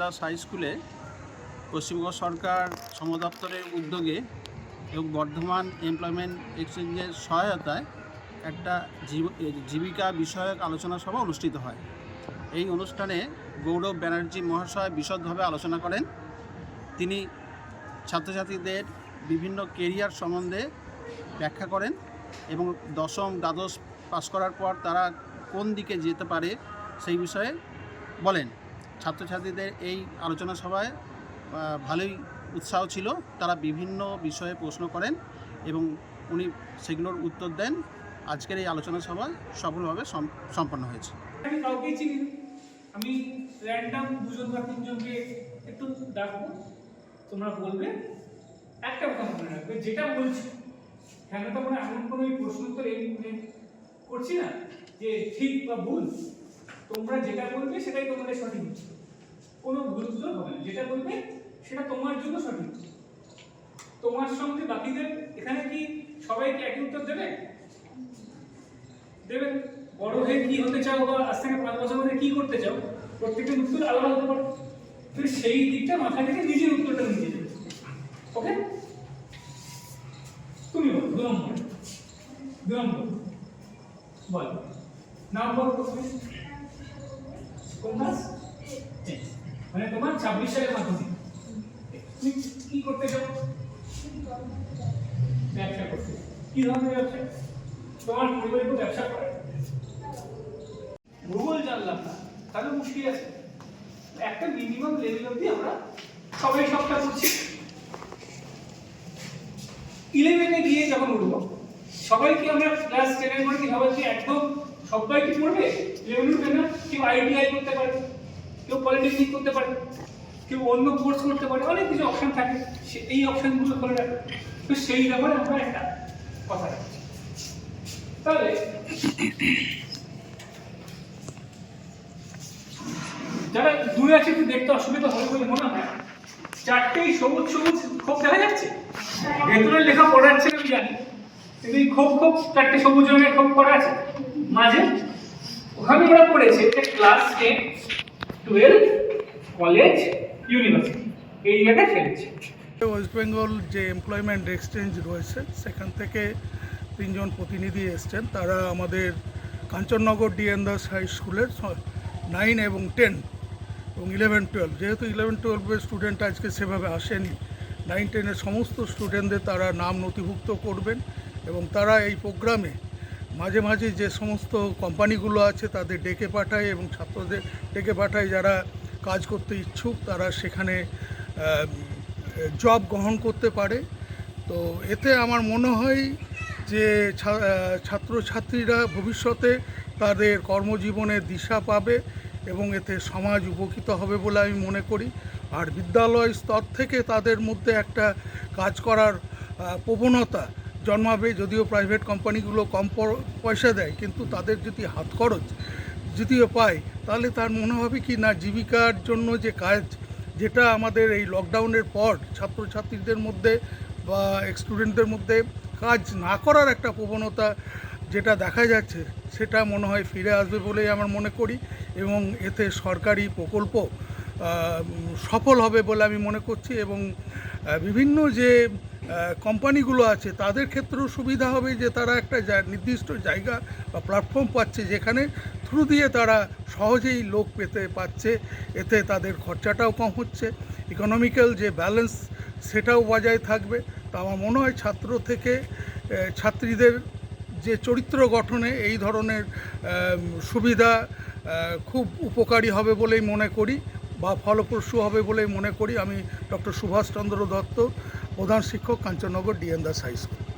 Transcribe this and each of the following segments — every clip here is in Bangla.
দাস হাই স্কুলে পশ্চিমবঙ্গ সরকার শ্রম দপ্তরের উদ্যোগে এবং বর্ধমান এমপ্লয়মেন্ট এক্সচেঞ্জের সহায়তায় একটা জীব- জীবিকা বিষয়ক আলোচনা সভা অনুষ্ঠিত হয়। এই অনুষ্ঠানে গৌরব ব্যানার্জি মহাশয় বিশদভাবে আলোচনা করেন। তিনি ছাত্রছাত্রীদের বিভিন্ন কেরিয়ার সম্বন্ধে ব্যাখ্যা করেন এবং দশম দ্বাদশ পাশ করার পর তারা কোন দিকে যেতে পারে সেই বিষয়ে বলেন। ছাত্রছাত্রীদের এই আলোচনা সভায় ভালোই উৎসাহ ছিল। তারা বিভিন্ন বিষয়ে প্রশ্ন করেন এবং উনি সেগুলোর উত্তর দেন। আজকের এই আলোচনা সভা সফলভাবে সম্পন্ন হয়েছে। আমি কাউকেই চিনি আমি র্যান্ডাম দুজন বা তিনজনকে একটু ডাকবো। তোমরা বলবে। একটা কথা মনে রাখবে, যেটা বলছি, কেন তো আমরা এমন কোনো প্রশ্ন উত্তর এই করছি না? যে ঠিক বা ভুল? তোমরা যেটা বলবে সেটাই তোমাদের সঠিক কোনো ভুল উত্তর হবে না। যেটা বলবে সেটা তোমার জন্য সঠিক। তোমার সঙ্গে বাকিদের, এখানে কি সবাই কি একই উত্তর দেবে? দেবে। বড় হয়ে কি হতে চাও বা আজ থেকে পাঁচ বছর পরে কি করতে চাও? প্রত্যেকের উত্তর আলাদা হতে পারে। তুমি সেই দিকটা মাথায় রেখে নিজের উত্তরটা নিজে দেবে। ওকে তুমি বলো, দু নম্বর। দু নম্বর। বল। নাম বল, প্রথমে। কোন ক্লাস মানে তোমার ছাব্বিশ সালের তুমি কি করতে চাও ব্যবসা করতে। কি ধরনের ব্যবসা? তোমার ব্যবসা করে? ভূগোল জানলাম না। তাহলে মুশকিল আছে। একটা মিনিমাম লেভেল অবধি আমরা সবাই সবটা করছি। ইলেভেনে গিয়ে যখন উঠবো, সবাই কি আমরা ক্লাস টেনের পরে কি কি একদম সবাই কি পড়বে? ইলেভেন উঠবে না? আইটিআই করতে পারে, কেউ পলিটেকনিক করতে পারে, কেউ অন্য কোর্স করতে পারে, অনেক কিছু অপশন থাকে। এই অপশনগুলো করে রাখে। তো সেই ব্যাপারে আমরা একটা কথা তাহলে যারা দূরে আছে, একটু দেখতে অসুবিধা হবে বলে মনে হয়। চারটেই সবুজ সবুজ খোপ দেখা যাচ্ছে? ভেতরের লেখা পড়া যাচ্ছে না, আমি জানি। এই খোপ খোপ চারটে সবুজ রঙের খোপ পড়া আছে। মাঝে ওখানে ওরা পড়েছে যে class ten twelve college university এই জায়গায় ওয়েস্ট বেঙ্গল যে এমপ্লয়মেন্ট এক্সচেঞ্জ রয়েছে, সেখান থেকে তিনজন প্রতিনিধি এসছেন। তারা আমাদের কাঞ্চননগর ডিএন দাস হাই স্কুলের নাইন এবং টেন এবং ইলেভেন টুয়েলভ যেহেতু ইলেভেন টুয়েলভের স্টুডেন্ট আজকে সেভাবে আসেনি নাইন টেনের সমস্ত স্টুডেন্টদের তারা নাম নথিভুক্ত করবেন এবং তারা এই প্রোগ্রামে মাঝে মাঝে যে সমস্ত কোম্পানিগুলো আছে তাদের ডেকে পাঠায় এবং ছাত্রদের ডেকে পাঠায়, যারা কাজ করতে ইচ্ছুক তারা সেখানে জব গ্রহণ করতে পারে। তো এতে আমার মনে হয় যে ছাত্রছাত্রীরা ভবিষ্যতে তাদের কর্মজীবনে দিশা পাবে এবং এতে সমাজ উপকৃত হবে বলে আমি মনে করি। আর বিদ্যালয় স্তর থেকে তাদের মধ্যে একটা কাজ করার প্রবণতা জন্মাবে, যদিও প্রাইভেট কোম্পানিগুলো কম পয়সা দেয়, কিন্তু তাদের যদি হাত খরচ যদিও পায়, তাহলে তার মনে হবে কি, না, জীবিকার জন্য যে কাজ, যেটা আমাদের এই লকডাউনের পর ছাত্রছাত্রীদের মধ্যে বা স্টুডেন্টদের মধ্যে কাজ না করার একটা প্রবণতা যেটা দেখা যাচ্ছে, সেটা মনে হয় ফিরে আসবে বলেই আমার মনে করি এবং এতে সরকারি প্রকল্প সফল হবে বলে আমি মনে করছি এবং বিভিন্ন যে কোম্পানিগুলো আছে, তাদের ক্ষেত্রেও সুবিধা হবে যে তারা একটা নির্দিষ্ট জায়গা বা প্ল্যাটফর্ম পাচ্ছে যেখানে থ্রু দিয়ে তারা সহজেই লোক পেতে পাচ্ছে এতে তাদের খরচাটাও কম হচ্ছে। ইকোনমিক্যাল যে ব্যালেন্স সেটাও বজায় থাকবে। তা আমার মনে হয় ছাত্র থেকে ছাত্রীদের যে চরিত্র গঠনে এই ধরনের সুবিধা খুব উপকারী হবে বলেই মনে করি বা ফলপ্রসূ হবে বলেই মনে করি। আমি ডক্টর সুভাষচন্দ্র দত্ত প্রধান শিক্ষক Kanchannagar DN Das high school.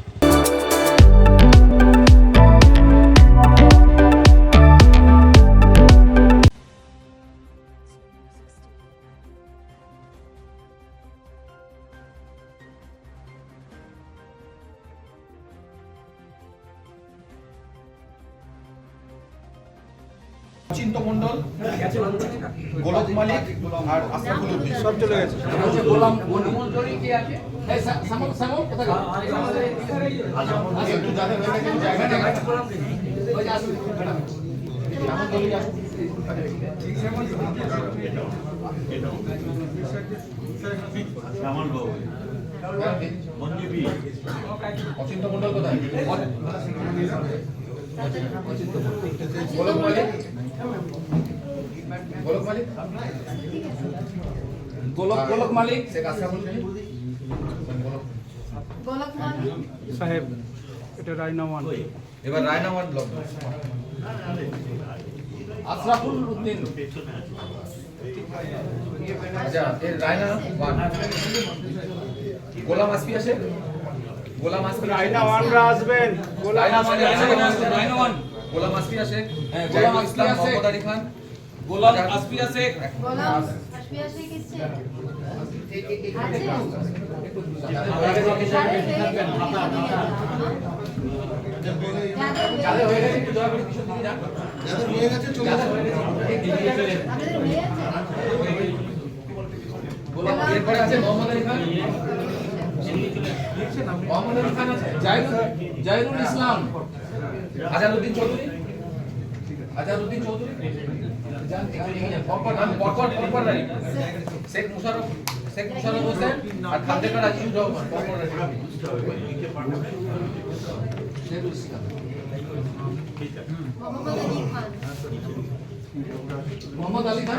Golak Malik আর আশরাফুল উদ্দিন। সব চলে গেছে। হয়ে জায়গা নেই। শ্যামল বাবু মঞ্জুবি অচিন্ত মন্ডল কোথায়? গোলক মালিক? গোলক মালিক? গোলক গোলক মালিক? শেখ আশরাফুল গোলক গোলক মালিক। সাহেব এটা রায়না ওয়ান। এবার রায়নাওয়ান ব্লক আশরাফুল উদ্দিন। আচ্ছা এর রায়না ওয়ান। গোলাম আসফি আছে গোলাম আসফি রায়না ওয়ান আসবেন। গোলাম আসফি আছে রায়না ওয়ান গোলাম আসফি আছে হ্যাঁ, গোলাম। মোহাম্মদ আলী খান। গোলাম আসফিয়া শেখ গোলাম শেখ এরপরে আছে মোহাম্মদ আলী খান মোহাম্মদ আলী খান আছে? জাহিরুল ইসলাম। আজাদুদ্দিন চৌধুরী? আজাদউদ্দিন চৌধুরী? আমি পরপর পরপর রাখি। শেখ মুশারফ শেখ মুশারফ হোসেন আর খাদ্যকার আজিজুর রহমান, পরপর রাখি। জাহিরুল ইসলাম মোহাম্মদ আলী খান?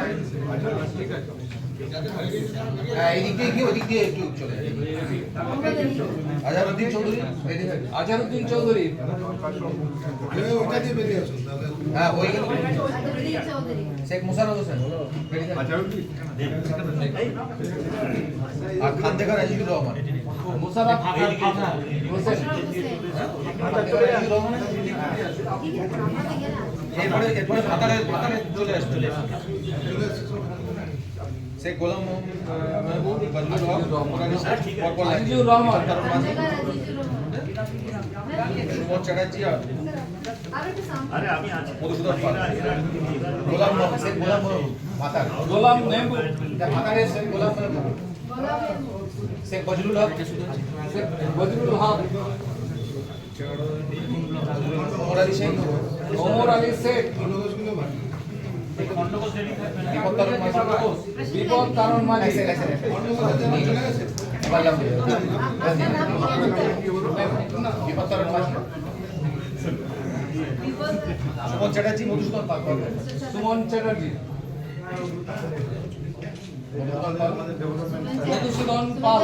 হ্যাঁ এদিক দিয়ে গিয়ে ওদিক দিয়ে একটু চলে চৌধুরী আজহারউদ্দিন চৌধুরী। হ্যাঁ শেখ মুশারফ হোসেন আর আজিজুর রহমান। মুসারাফ হোসেন চলে গোলাম আজিজুর রহমান আজিজুর রহমান। সুমন চ্যাটার্জি আর সামনে আরে আমি আছি। মধুসূদন গোলাম মোহাম্মদ গোলাম ভাতার। গোলাম ভাতারে গোলাম মোহাম্মদ গোলাম হক। বজরুল হক। শেখ ওমর আলী শেখ। বিপদ কারণ সুমন চ্যাটার্জি মধুসূদন পাল। সুমন চ্যাটার্জি। মধুসূদন পাল।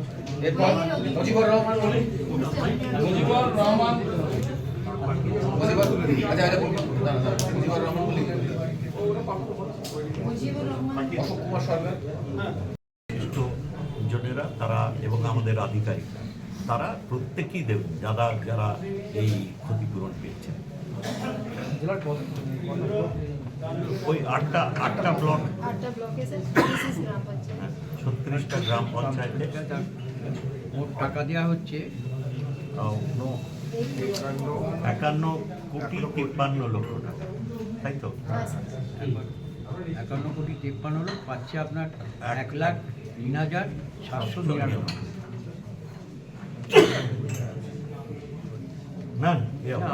এরপর মুজিবুর রহমান মল্লিক মুজিবুর রহমান আচ্ছা আচ্ছা বলুন দাঁড়া দাঁড়া মুজিবুর রহমান মল্লিক অশোক কুমার সরকার জনেরা তারা এবং আমাদের আধিকারিক তারা প্রত্যেকেই দেবেন যারা যারা এই ক্ষতিপূরণ পেয়েছেন। ওই আটটা আটটা ব্লক পঞ্চায়েত ছত্রিশটা গ্রাম পঞ্চায়েতে মোট টাকা দেওয়া হচ্ছে একান্ন কোটি তিপ্পান্ন লক্ষ টাকা। তাই তো? একান্ন কোটি তেপ্পান্ন লোক পাচ্ছে আপনার এক লাখ তিন হাজার সাতশো নিরানব্বই। না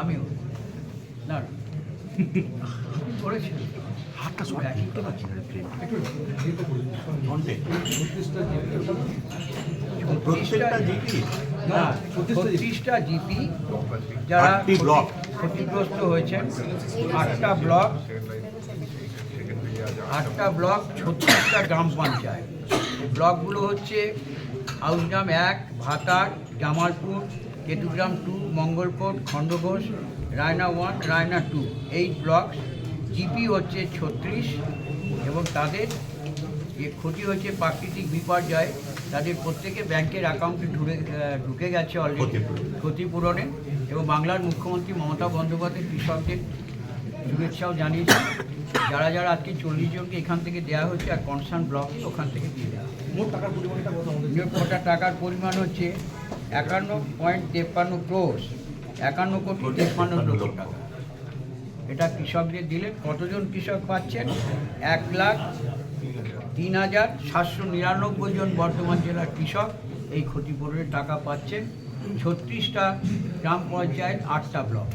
আমিও। না করেছি হাতটা সব করতে পারছি না ঘন্টে প্রত্যেকটা জিপি না ছত্রিশটা জিপি। যারা ব্লক। ক্ষতিগ্রস্ত হয়েছেন আটটা ব্লক আটটা ব্লক ছত্রিশটা গ্রাম পঞ্চায়েত। ব্লকগুলো হচ্ছে হাউসগ্রাম এক Bhatar Jamalpur Ketugram two Mangalkot Khandaghosh Raina one Raina two. এই ব্লক জিপি হচ্ছে ছত্রিশ এবং তাদের যে ক্ষতি হয়েছে প্রাকৃতিক বিপর্যয় তাদের প্রত্যেকে ব্যাংকের অ্যাকাউন্টে ঢুকে ঢুকে গেছে অলরেডি ক্ষতিপূরণে। এবং বাংলার মুখ্যমন্ত্রী মমতা বন্দ্যোপাধ্যায় কৃষকদের শুভেচ্ছাও জানিয়েছি যারা যারা আজকে চল্লিশ জনকে এখান থেকে দেওয়া হচ্ছে আর কনসার্ন ব্লকে ওখান থেকে দিয়ে দেওয়া মোট টাকার পরিমাণটা কত মোট কটা টাকার পরিমাণ হচ্ছে একান্ন পয়েন্ট তেপ্পান্ন ক্রোশ একান্ন কোটি তেপ্পান্ন লক্ষ। টাকা। এটা কৃষকদের দিলে কতজন কৃষক পাচ্ছেন? এক লাখ তিন হাজার সাতশো নিরানব্বই জন বর্ধমান জেলার কৃষক এই ক্ষতিপূরণের টাকা পাচ্ছেন। ছত্রিশটা গ্রাম পঞ্চায়েত, আটটা ব্লক।